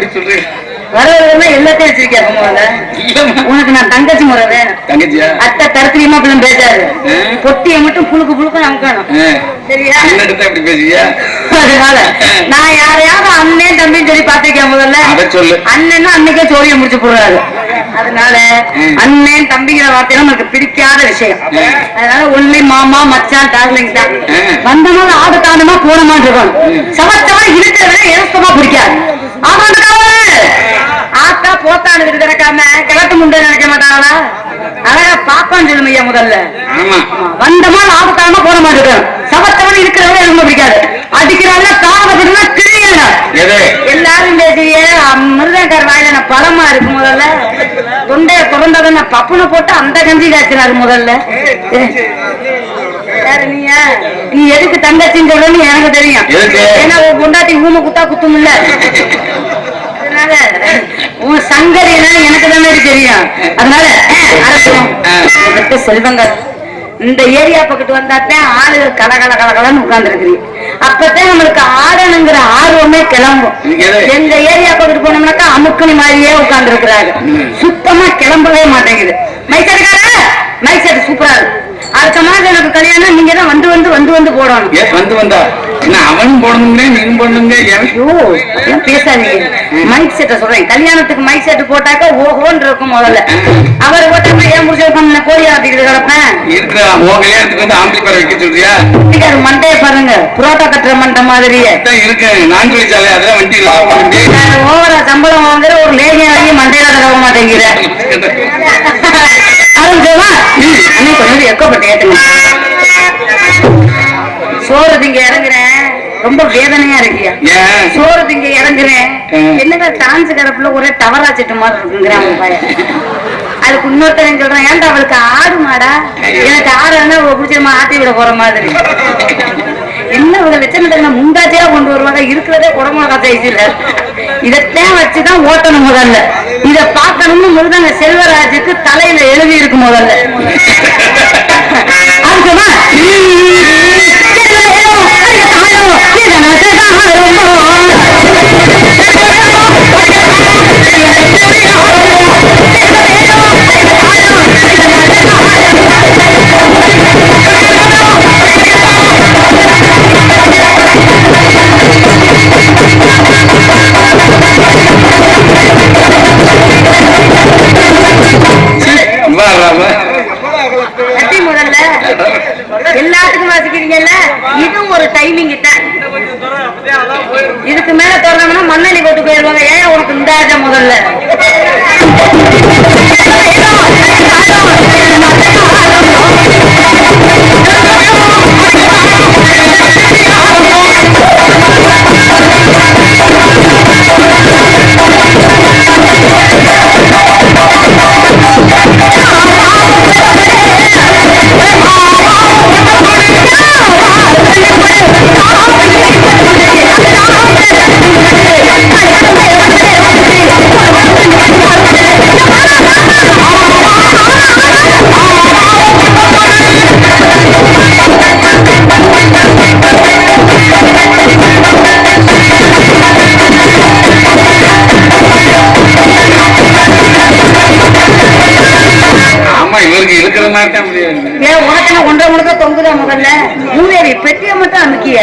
அப்படி வரவுன்னா எல்லாத்தையும் வச்சிருக்கேன். உனக்கு நான் தங்கச்சி முறை தங்கச்சியா? அத்தை தரத்திரியமா பேசாது. ஆ. பொட்டியை மட்டும் புழுக்கு புழுக்கு அமுக்கணும். ஆ, சரியா? அப்படி பேசுவியா? அதனால நான் யாரையாவது அண்ணன் தம்பின்னு சொல்லி பாத்திருக்கேன் முதல்ல? அண்ணன் அன்னைக்கே சோழியை முடிச்சு போடுறாரு. அதனால. அண்ணன் தம்பிங்கிற வார்த்தையில நமக்கு பிடிக்காத விஷயம். அதனால ஒன்லி மாமா மச்சான் டார்லிங் தான். ம். வந்தமா ஆபத்தானமா போனமா இருக்கணும். ம். சமத்தமா இருக்கிறத இலக்கமா பிடிக்காது. ஆத்தா போத்தான்னு கிடக்காம கிழக்கு முண்டை நினைக்க மாட்டாங்களா? அழகா பாப்பான்னு சொல்லுமையா முதல்ல. ஆமா. வந்தமா ஆபத்தானமா போன மாட்டேன் சமத்தவன் இருக்கிறவங்க எனக்கு பிடிக்காது. அடிக்கிறாங்க எது எல்லாரும் பேசிய மிருதங்கார் வாயில நான் பழமா இருக்கு முதல்ல. தொண்டைய திறந்ததை நான் பப்புனை போட்டு அந்த கஞ்சி காய்ச்சினாரு முதல்ல? நீ எதுக்கு தங்கச்சின்னு சொல்றன்னு எனக்கு தெரியும்? ஏன்னா உன் பொண்டாட்டி ஊமை குத்தா குத்தும் இல்ல. அதனால உன் சங்கரினா எனக்கு தானே தெரியும். அதனால செல்வங்கள். இந்த ஏரியா பக்கத்து வந்தாத்தான் ஆளு கல கல கல கலன்னு உட்கார்ந்துருக்கிறீங்க அப்பதான் நம்மளுக்கு ஆடணுங்கிற ஆர்வமே கிளம்பும்? எங்க ஏரியா பக்கத்து போனோம்னாக்கா அமுக்குனி மாதிரியே உட்கார்ந்து இருக்கிறாங்க ம். சுத்தமா கிளம்பவே மாட்டேங்குது. மைசெட்டுக்கார மைசெட் சூப்பரா இருக்கு. அடுத்த மாதம் எனக்கு கல்யாணம் நீங்க தான் வந்து வந்து வந்து வந்து போடணும். வந்து வந்தா? என்ன அவனும் போடணுங்க நீயும் போடணுங்க ஐயோ பேசாதீங்க? மைக் செட்டை சொல்றேன். கல்யாணத்துக்கு மைக் செட் போட்டாக்க ஓஹோன்னு இருக்கும் முதல்ல. அவர் போட்டா ஏன் முடிச்சு கோழி ஆட்டிக்கிட்டு கிடப்பேன் இருக்கிற உன் கல்யாணத்துக்கு வந்து வைக்க சொல்றியா? மண்டையை பாருங்க. புரோட்டா கட்டுற மண்டை மாதிரியே. இருக்கு. நான் சொல்லிச்சாலே அதெல்லாம் வண்டி லாபம் ஓவரா சம்பளம் வாங்குற ஒரு லேகியம் வாங்கி மண்டையில தடவ மாட்டேங்கிறேன் ஆரம்பிச்சோமா அண்ணே கொஞ்சம் எக்கப்பட்டு ஏத்துங்க. சோறு திங்க இறங்குறேன் ரொம்ப வேதனையா இருக்கியா? சோறு திங்க இறங்குறேன். என்னடா டான்ஸ் கரப்புல ஒரே டவரா செட்டு மாதிரி இருக்குங்கிறான் அவன் பையன். அதுக்கு இன்னொருத்தன் சொல்றான் ஏன்டா அவளுக்கு ஆடு மாடா எனக்கு ஆடுனா பிடிச்சமா ஆட்டி விட போற மாதிரி. என்ன ஒரு லட்சம் முந்தாச்சியா கொண்டு வருவாங்க இருக்கிறதே குடமிளகா சைஸ்ல இதைத்தான் வச்சுதான் ஓட்டணும் முதல்ல இத பார்க்கணும்னு முதல்ல செல்வராஜுக்கு தலையில எழுதி இருக்கு முதல்ல அதுக்குமா வர்றாம எல்லாத்துக்கும் வாசிக்கிறீங்கல்ல? இதுவும் ஒரு டைமிங் தான் இதுக்கு மேல தொடரணும்னா மண்ணெண்ணி போட்டு போயிருவாங்க ஏன் உனக்கு இந்த முதல்ல? இருக்கிற மாதிரி தான் ஏன் உனக்கு ஒன்றரை முழுக்க தொங்குதா முதல்ல? மூதேவி பெட்டியை மட்டும் அமுக்கிய.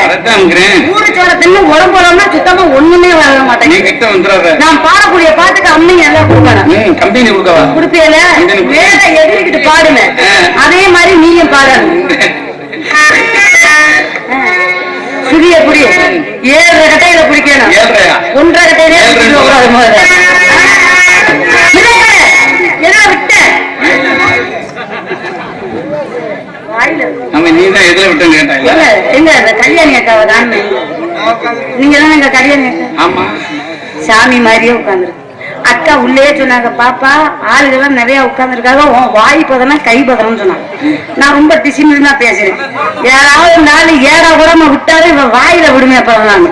சோளத்தின்னு உடம்போடம்னா சுத்தமா ஒண்ணுமே வர நீ மாட்டேங்குது கிட்ட வந்துடாத நான் பாடக்கூடிய பாட்டுக்கு அம்மிங்க எல்லாம் கொடுக்கணும். கம்பெனி கொடுக்கவா குடுப்பியல? மேல எதிரிக்கிட்டு பாடுன அதே மாதிரி நீயும் பாடணும். சுதிய புடி ஏழு கட்டையில பிடிக்கணும் ஒன்றரை கட்டையிலே ஏழ்ரை பிடிக்க கூடாது முதல்ல. நம்ம நீ தான் எதுல எங்க கல்யாணி அக்காவை தான். நீங்க தானே எங்க கல்யாணி அக்கா? ஆமா. சாமி மாதிரியே உட்காந்துருக்கு அக்கா உள்ளே சொன்னாங்க பாப்பா ஆளுகள்லாம் நிறைய உட்காந்துருக்காங்க. உன் வாய் பதனா கை பதனம்னு சொன்னாங்க நான் ரொம்ப டிசிமினா பேசுறேன். யாராவது நாலு ஏடா கூடமா விட்டாலும் இவன் வாயில விடுமே நான்.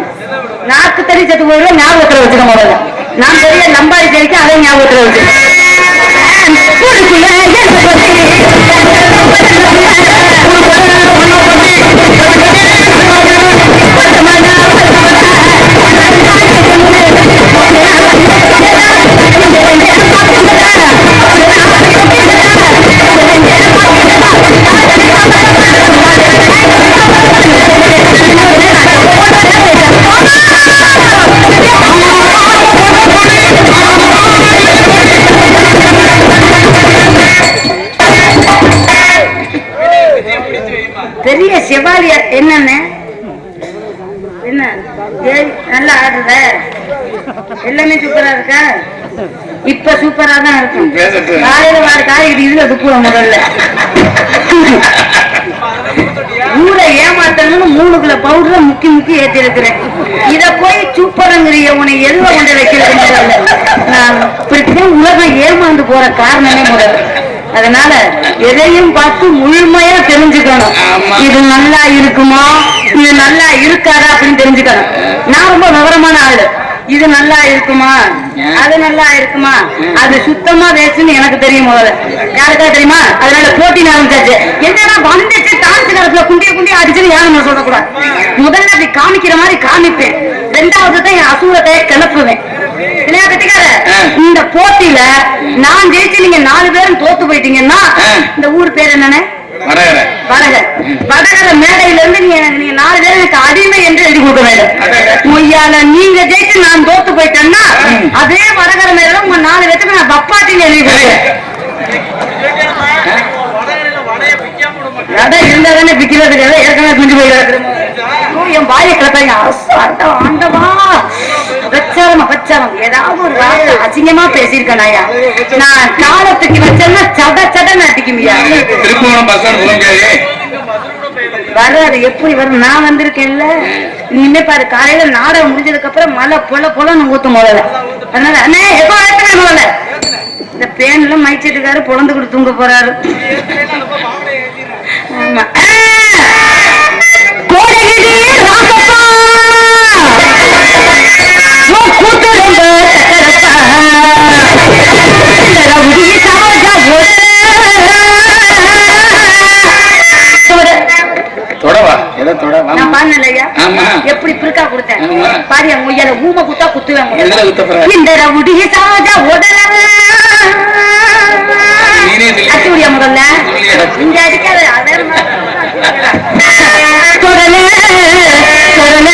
நாக்கு தறி செத்து போயிடுவேன் ஞாபகத்துல வச்சுக்க முதல்ல. நான் பெரிய நம்பாடி தெரிக்க அதை ஞாபகத்துல வச்சுக்கேன் Yeah. பெரிய செவாலியர் என்னென்ன? என்ன? நல்லா ஆடுற. எல்லாமே சூப்பரா இருக்கா? இப்ப சூப்பரா தான் இருக்கும். காலையில வார இது இதுல துப்புற முதல்ல. ஊரை ஏமாத்தணும்னு மூணு கிலோ பவுடரை முக்கி முக்கி ஏத்தி இருக்கிறேன் இத போய் சூப்பரங்கிறிய உன்னை எதுல கொண்டு வைக்கிறது முதல்ல? நான் இப்படித்தான் உலகம் ஏமாந்து போற காரணமே முதல்ல. அதனால எதையும் பார்த்து முழுமையா தெரிஞ்சுக்கணும். இது நல்லா இருக்குமா? இது நல்லா இருக்காதா அப்படின்னு தெரிஞ்சுக்கணும். நான் ரொம்ப விவரமான ஆளு. இது நல்லா இருக்குமா? அது நல்லா இருக்குமா? அது சுத்தமா வேஸ்ட்னு எனக்கு தெரியும் முதல்ல. யாருக்கா தெரியுமா? அதனால போட்டி ஆரம்பிச்சாச்சு என்னடா வந்துச்சு டான்ஸ் நேரத்துல குண்டிய குண்டிய அடிச்சுன்னு யாரும் நான் சொல்லக்கூடாது. முதல்ல அப்படி காமிக்கிற மாதிரி காமிப்பேன். ரெண்டாவது தான் என் அசூரத்தை கிளப்புவேன். இந்த போட்டியில நான் ஜெயிச்சு நீங்க நாலு பேரும் தோத்து போயிட்டீங்கன்னா. இந்த ஊர் பேர் என்னன்னு? வடகரை. வடக வடகர மேடையில இருந்து நீங்க நீங்க நாலு பேர் எனக்கு அடிமை என்று எழுதி கொடுக்க வேண்டும். மொய்யால நீங்க ஜெயிச்சு நான் தோத்து போயிட்டேன்னா. அதே வடகர மேல உங்க நாலு பேருக்கு நான் பப்பாட்டின்னு எழுதி கொடுக்குறேன் வடை இருந்தா தானே விக்கிறதுக்கு எல்லாம் ஏற்கனவே பிஞ்சு போயிடாது. என் வாயை கிளப்பாங்க ஆண்டவா ஆண்டவா. பிரச்சாரம் அபச்சாரம் ஏதாவது ஒரு வார்த்தை அசிங்கமா பேசியிருக்கேன் ஐயா நான் காலத்துக்கு வச்சேன்னா சட சட முடியாது வராது எப்படி வரும்? நான் வந்திருக்கேன்ல. இனிமே பாரு காலையில நாடகம் முடிஞ்சதுக்கு அப்புறம் மழை பொல பொலன்னு ஊத்தும் முதல்ல. அதனால அண்ணே எப்போ ஏத்துறேன் முதல்ல. இந்த பேன்ல மைச்சட்டுக்காரு பொழந்து கொடுத்து தூங்க போறாரு. ஆமா. நான் பாடினலையா. எப்படி பிரிக்கா கொடுத்தேன். பாரு முய்யால ஊம குத்தா குத்துவேன்? இந்த ரவுடி சாஜா உடல விடியா முதல்ல. இங்க அடிக்காத அதே மாதிரி. தொடல தொடல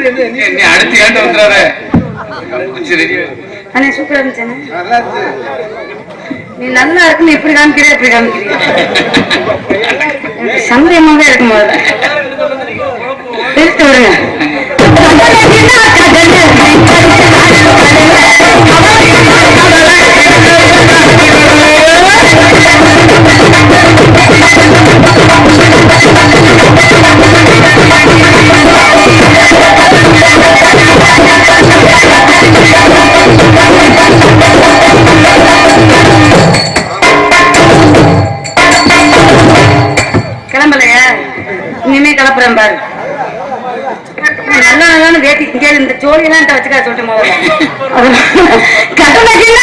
நீ அடுத்து அண்ணே சூப்பரா இருந்துச்சு நீ நல்லா இருக்குன்னு இப்படி காமிக்கிறியா இப்படி காமிக்கிறியா. எனக்கு சந்தேகமாவே இருக்கு முதல்ல. எடுத்து விடுங்க. இனிமே கிளப்புறேன் பாரு. நல்லா நல்லான்னு வேட்டி இங்கே இந்த ஜோடியெல்லாம் என்கிட்ட வச்சுக்க சொல்லிட்டு முதல்ல கட்டணக்கில்ல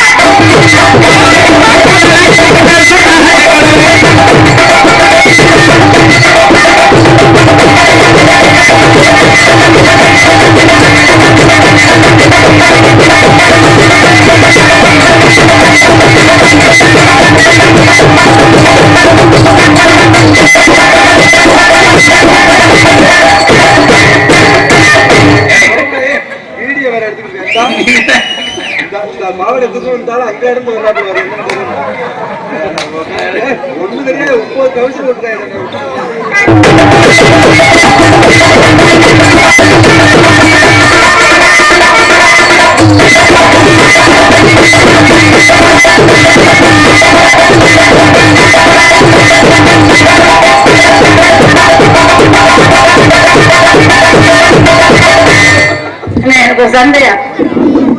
வீடியோ இந்த மாவட்ட அங்க இருந்து வர்றாரு ஒண்ணு தெரியாது முப்பது கவுன்சில் எனக்கு சந்தேகம்.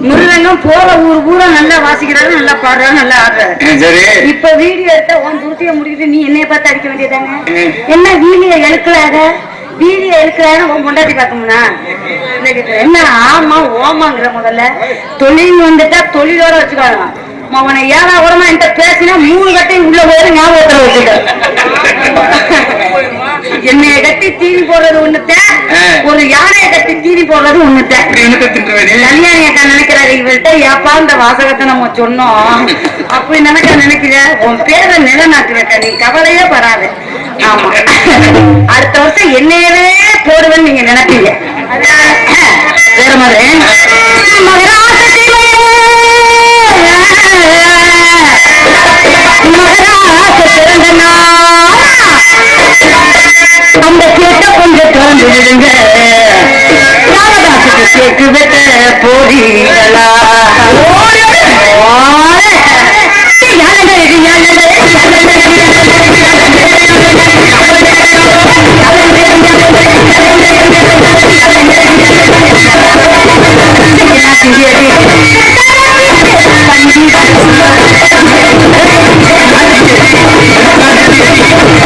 முருகனும் போற வாசிக்கிறாரு நல்லா பாடுறாரு நல்லா ஆடுறாரு சரி. இப்ப வீடியோ எடுத்தா உன் துருத்திய முடிக்கிட்டு நீ என்னைய பார்த்து அடிக்க வேண்டியதானே என்ன வீடியோ எடுக்கலாத? வீடியோ எடுக்கலாத உன் பொண்டாட்டி கேக்குறேன். என்ன ஆமா ஓமாங்கிற முதல்ல. தொழில் வந்துட்டா தொழிலோட வச்சுக்கலாம் அவனை ஏழா கூடமா என்கிட்ட பேசினா மூணு கட்டையும் உள்ள போயிரு ஞாபகத்துல வச்சுக்க. என்னைய கட்டி தீனி போடுறது ஒண்ணுத்தேன் ஒரு யானைய கட்டி தீனி போடுறது தின்றுவேன் கல்யாணி அக்கா நினைக்கிறாரு இவர்கிட்ட ஏப்பா இந்த வாசகத்தை நம்ம சொன்னோம். அப்படி நினைக்க நினைக்கிற உன் பேரை நிலைநாட்டுறக்க நீ கவலையே படாத. ஆமா. அடுத்த வருஷம் என்னையவே போடுவேன்னு நீங்க நினைப்பீங்க. வேற மாதிரி. கொஞ்சம் திறந்து விடுங்க ராமதாசுக்கு கேக்கு வெட்ட போறீங்களா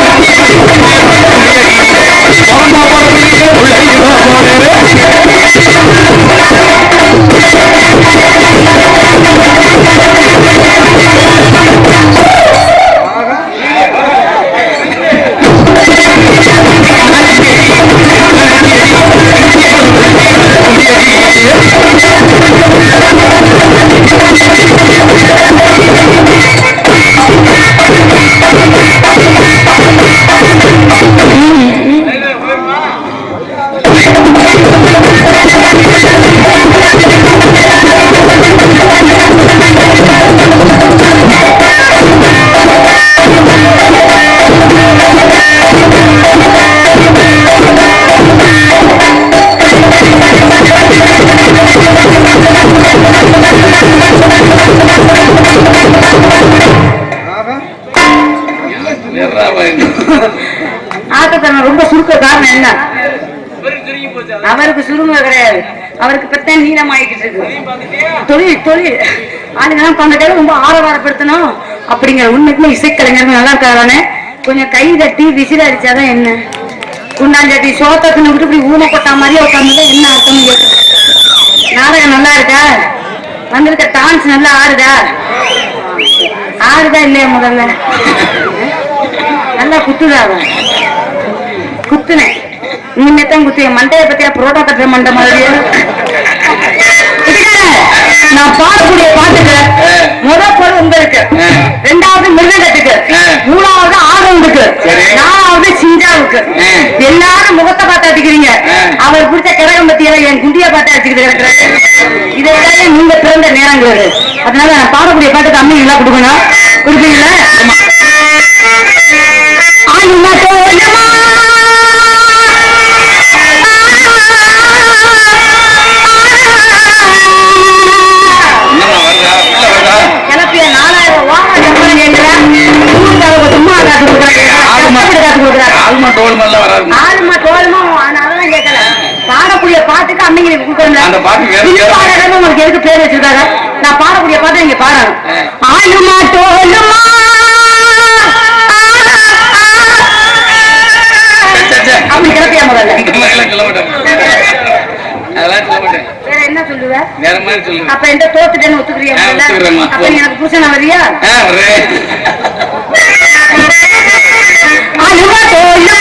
Thank you. Ahora ஆட்டத்தனம் ரொம்ப சுருக்க காரணம் என்ன? அவருக்கு சுருங்க கிடையாது. அவருக்கு பத்தேன் நீளம் இருக்கு. தொழில் தொழில். ஆளுங்கெல்லாம் பண்றதுக்காக ரொம்ப ஆரவாரப்படுத்தணும். அப்படிங்கிற உண்மைக்குமே இசைக்கலைஞர்கள் நல்லா இருக்காதானே கொஞ்சம் கை தட்டி விசில் அடிச்சாதான் என்ன? குண்டாஞ்சட்டி சோத்தத்தின விட்டு இப்படி ஊமை கொட்டா மாதிரியே உட்காந்து என்ன அர்த்தம் நாடகம் நல்லா இருக்கா? வந்திருக்க டான்ஸ் நல்லா ஆடுதா? ஆடுதா இல்லையா முதல்ல? நல்லா குத்துதா அவன்? குத்துனேன். இனிமே தான் குத்து. மண்டைய பத்தியா புரோட்டா கட்டுற மண்டை இதுக்காக நான் பாடக்கூடிய பாட்டுக்கு முத பொருள் உங்களுக்கு. ரெண்டாவது மிருதங்கத்துக்கு மூணாவது ஆதவனுக்கு. நாலாவது சிஞ்சாவுக்கு. எல்லாரும் முகத்தை பார்த்து அடிக்கிறீங்க. அவர் பிடிச்ச கல்யாணம் அதனால பாடக்கூடிய பாட்டு அம்மி நல்லா கொடுக்கணும். கொடுப்பீங்களா? சும்மா காத்து கொடுக்குறாங்க. ஆளுமா தோல் மல்ல வராது ஆளுமா தோல் பாட்டுக்கு அன்னைக்கு கொடுக்கணும் உங்களுக்கு எதுக்கு பேர் வச்சிருக்காங்க? நான் பாடக்கூடிய பாட்டு நீங்க பாடணும் ஆயுமா தோலுமா அப்படி கிளப்பியா முதல்ல? வேற என்ன சொல்லுவ? அப்ப என்ன தோத்துட்டேன்னு ஒத்துக்கிறியா அப்ப எனக்கு புருஷன் வரியா? அழுவா தோலுமா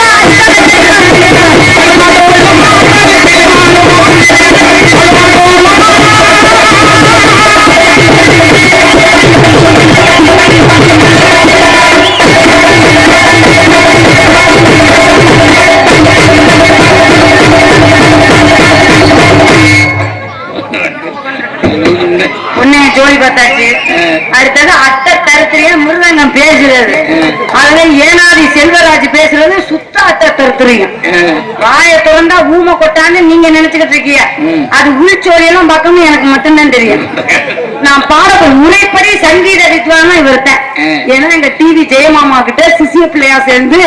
பார்த்தாச்சு அடுத்தது அத்தை தருத்திரியா மிருதங்கம் பேசுறது அதுல ஏனாதி செல்வராஜ் பேசுறது சுத்த அத்தை தருத்திரியம் வாயை திறந்தா ஊமை கொட்டான்னு நீங்க நினைச்சுக்கிட்டு இருக்கீங்க. அது உள்சோழியெல்லாம் பார்க்கணும் எனக்கு மட்டும்தான் தெரியும். நான் பாடக்கூடிய முறைப்படி சங்கீத வித்வானா இவர்த்தேன் ம். ஏன்னா எங்க டிவி ஜெயமாமா கிட்ட சிசிய பிள்ளையா சேர்ந்து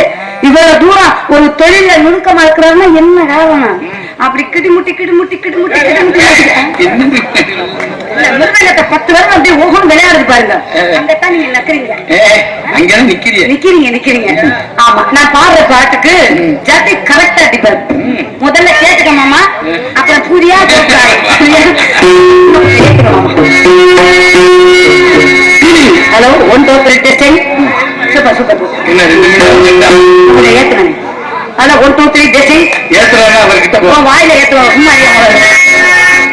இவ்வளவு தூரம் ஒரு தொழில நுணுக்கமா இருக்கிறாருன்னா என்ன காரணம்? அப்படி கிடிமுட்டி கிடிமுட்டி கிடிமுட்டி கிடிமுட்டி. பத்து வருடம் அப்படியே ஓகம் விளையாடுது பாருங்க. ஆ. அந்த தான் நீங்க நக்குறீங்க. நிக்கிறீங்க. நிக்கிறீங்க ஆமா நான் பாடுற பாட்டுக்கு ஜாதி கரெக்டா அடிப்பாரு முதல்ல கேட்டுக்க மாமா. அப்புறம் புரியா hello one two three testing super super ஏத்துனேன். Hello one two three testing ஏத்துறாங்க அவர்கிட்ட வாயில ஏத்துவாங்க சும்மா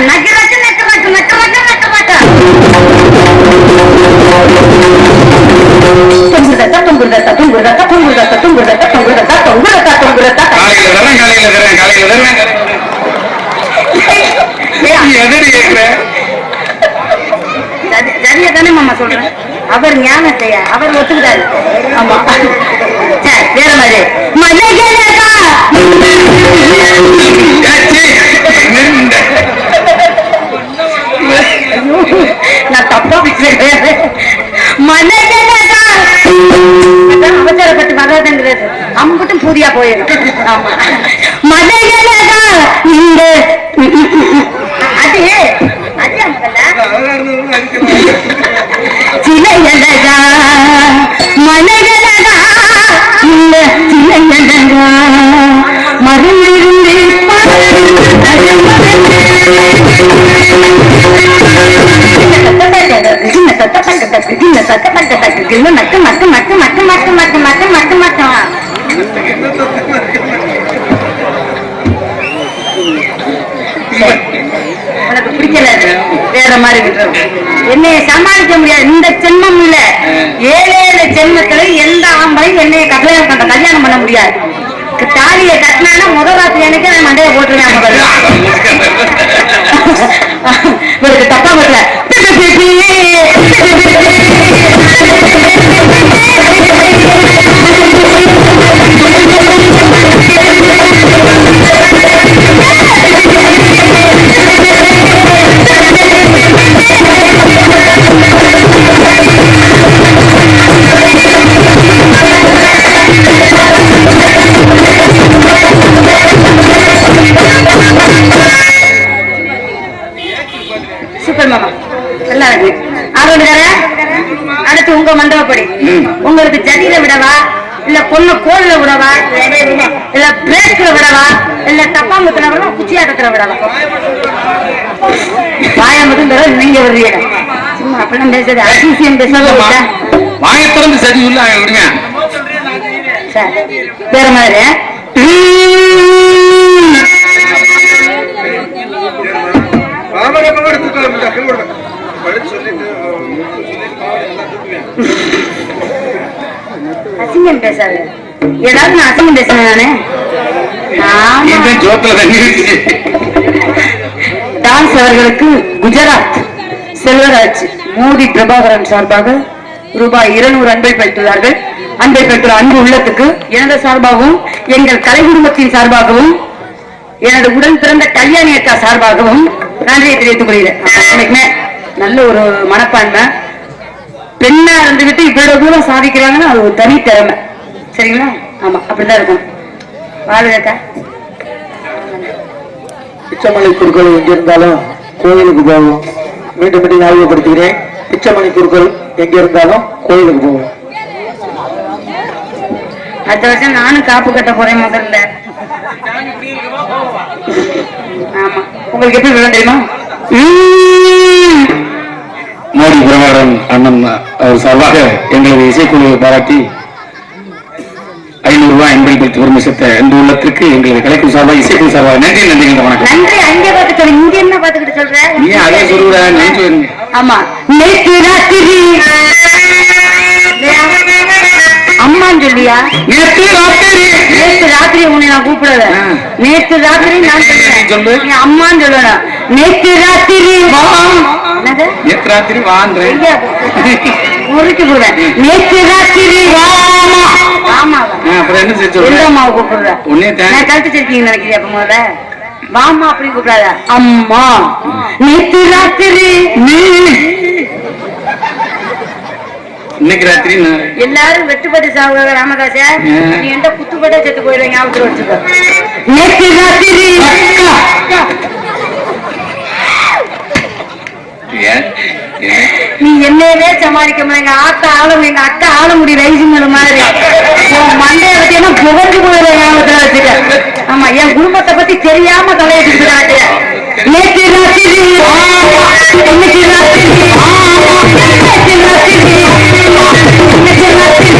நக்கு நக்கு நக்கு நக்கு நக்கு நக்கு நக்கு நக்கு. தொங்குதத்தா, தொங்குதத்தா, தொங்குதத்தா, தொங்குதத்தா, தொங்குதத்தா, தொங்குதத்தா, தொங்குதத்தா, தொங்குதத்தா. காலையில தரேன் காலையில தரேன் காலையில நீ எதிரி கேட்கிற சரி- சரியா தானே மாமா சொல்றேன் அவர் ஞானத்தையா அவர் ஒத்துக்கிட்டாரு ஆமா சரி வேற மாதிரி மலைகளா. நான் தப்பா பேசுறேன். அவசரப்பட்டு வராதுங்கிறது. அம்புட்டும் பூரியா போயிடும். ஆமா. மலைகளா இந்த அது அது என்னைய சமாளிக்க முடியாது. இந்த ஜென்மம் இல்ல ஏழு ஏழு ஜென்மத்துல எந்த ஆம்பளையும் என்னைய கல்யாணம் பண்ண கல்யாணம் பண்ண முடியாது. தாலியை கட்டினா முதல் ராத்திரி அன்னைக்கு நான் மண்டையை போட்டுருவேன் இவருக்கு தப்பா வரல உங்களுக்கு ஜதியில விடவா? இல்ல பொண்ணு கோல்ல விடவா? இல்ல பிரேக்ல விடவா? இல்ல தப்பாம்பத்துல விடவா? குச்சியாட்டத்துல விடவா? வாய மட்டும் தர நீங்க வர்றீங்க சும்மா அப்படிலாம் பேசாது. அதிசயம் பேசாத வாயை திறந்து சரி உள்ள விடுங்க சரி. வேற மாதிரி மாமனை கூட எடுத்துக்கலாம் டக்குனு கொடுங்க. படிச்சு சொல்லிட்டு சொல்லிட்டு மாமனை எல்லாம் தூக்குவேன். அசிங்கம் பேசாது. ஏதாவது நான் அசிங்கம் பேசுறேன் நானு. ஆமா. இந்த ஜோத்துல தண்ணி ஊத்தி. டான்ஸ் அவர்களுக்கு குஜராத் செல்வராஜ் மோடி பிரபாகரன் சார்பாக ரூபாய் இருநூறு அன்பை பெற்றுள்ளார்கள். அன்பை பெற்ற அன்பு உள்ளத்துக்கு எனது சார்பாகவும் எங்கள் கலை குடும்பத்தின் சார்பாகவும் எனது உடன் பிறந்த கல்யாணி அக்கா சார்பாகவும் நன்றியை தெரிவித்துக் கொள்கிறேன். நல்ல ஒரு மனப்பான்மை. பெண்ணா இருந்துகிட்டு இவ்வளவு தூரம் சாதிக்கிறாங்கன்னா அது ஒரு தனி திறமை. சரிங்களா? ஆமா அப்படிதான் இருக்கும் வாழ்க அக்கா. பிச்சைமலை குருக்கள் எங்க இருந்தாலும் கோயிலுக்கு போவோம். மீண்டும் மீண்டும் ஞாபகப்படுத்துகிறேன் பிச்சைமலை குருக்கள் எங்க இருந்தாலும் கோயிலுக்கு போவோம். அடுத்த வருஷம் நானும் காப்பு கட்ட போறேன் முதல்ல. ஆமா. உங்களுக்கு எப்படி விவரம் தெரியுமா. மோடி பிரபாகரன் அண்ணன் அவர் சார்பாக எங்களது இசைக்குழுவை பாராட்டி ஐநூறு ரூபாய் பெற்று பெருமிசத்த இந்த உள்ளத்திற்கு எங்களது கலைக்குழு சார்பாக இசைக்குழு சார்பாக நன்றி நன்றி வணக்கம். நன்றி அங்கே பார்த்து சொல்லு இங்க என்ன பார்த்துக்கிட்டு சொல்ற? நீ அதே சொல்லுற நன்றி ஆமா. நேற்று ராத்திரி. அம்மான்னு சொல்லியா? நேற்று ராத்திரி. நேற்று ராத்திரி உன்னை நான் கூப்பிடல. நேற்று ராத்திரி நான் சொல்லு. சொல்லுவேன் அம்மான்னு சொல்லணும். நேற்று ராத்திரி நேற்று ராத்திரி போடுவேன். நேற்று ராத்திரி வாமா. ஆமா அப்புறம் என்ன செய்ய சொல்ற? எந்த அம்மாவை கூப்பிடுற? உன்னே நான் கழுத்து அப்ப முதல்ல. வாமா அப்படின்னு கூப்பிடாத. அம்மா. நேற்று ராத்திரி. நீ இன்னைக்கு ராத்திரி எல்லாரும் வெட்டுப்பட்டு சாவுக ராமதாச? நீ எந்த குத்துப்பட்ட செத்து போயிடுவேன் ஞாபகத்துல வச்சுக்கோ. நேற்று ராத்திரி? நீ என்னையவே சமாளிக்க முடியல ஆத்தா ஆளும் எங்க அக்கா ஆள முடியல ரைசிங்கல் மாதிரி. உன் மண்டைய பத்தி என்ன புகழ்ந்து போயிடுற ஞாபகத்துல வச்சுக்க. ஆமா என் குடும்பத்தை பத்தி தெரியாம தலையிட்டு நேற்று ராத்திரி இன்னைக்கு ராத்திரி இன்னைக்கு ராத்திரி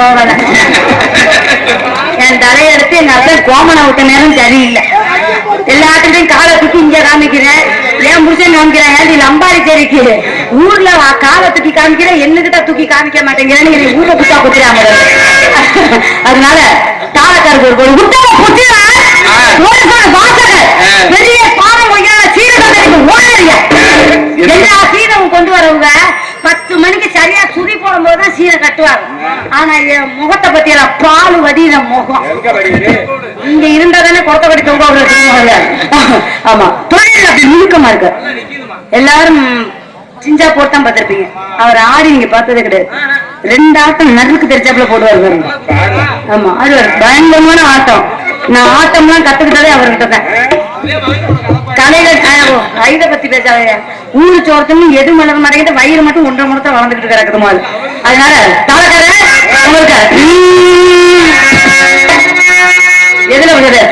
போவல என் தலையெடுத்து எங்க அப்பா கோமனை விட்ட நேரம் சரியில்லை. எல்லாத்துலயும் காலை தூக்கி இங்க காமிக்கிறேன். ஏன் புருஷன் காமிக்கிறேன் ஏன் நீ லம்பாரி சரிக்கு ஊர்ல காலை தூக்கி காமிக்கிறேன் என்னகிட்ட தூக்கி காமிக்க மாட்டேங்கிறேன்னு என்னை ஊர்ல குத்தா குத்துறாம அதனால தாளக்காருக்கு ஒரு கோடி குத்தால குத்துறா ஒரு சார் வாசகர் பெரிய பாடம் ஒய்யால சீரகத்துக்கு ஓடுறீங்க எல்லா சீரகம் கொண்டு வரவங்க பத்து மணிக்கு சரியா சுதி போடும் போதுதான் சீரை கட்டுவாங்க ஆனா என் முகத்தை பத்தி எல்லாம் பால் வடியில முகம்? இங்க இருந்தா தானே கொத்தப்படி தொங்க விடுறது ஆமா. தொழில் அப்படி நுணுக்கமா இருக்கு. எல்லாரும் சிஞ்சா போட்டு தான் பார்த்திருப்பீங்க. அவர் ஆடி நீங்க பார்த்ததே கிடையாது. ரெண்டு ஆட்டம் நறுக்கு தெரிச்சாப்புல போடுவார் பாருங்க. ஆமா. அது பயங்கரமான ஆட்டம். நான் ஆட்டம்லாம் கத்துக்கிட்டதே அவர்கிட்ட தான் கலையில வயிறை பத்தி பேசாத ஊரு சோரத்துன்னு எது மலர் மாட்டேங்கிட்ட வயிறு மட்டும் ஒன்றை முறத்தை வளர்ந்துகிட்டு கிடக்குது மாதிரி அதனால தாளக்கார உங்களுக்கு உம், எதுல விடுறது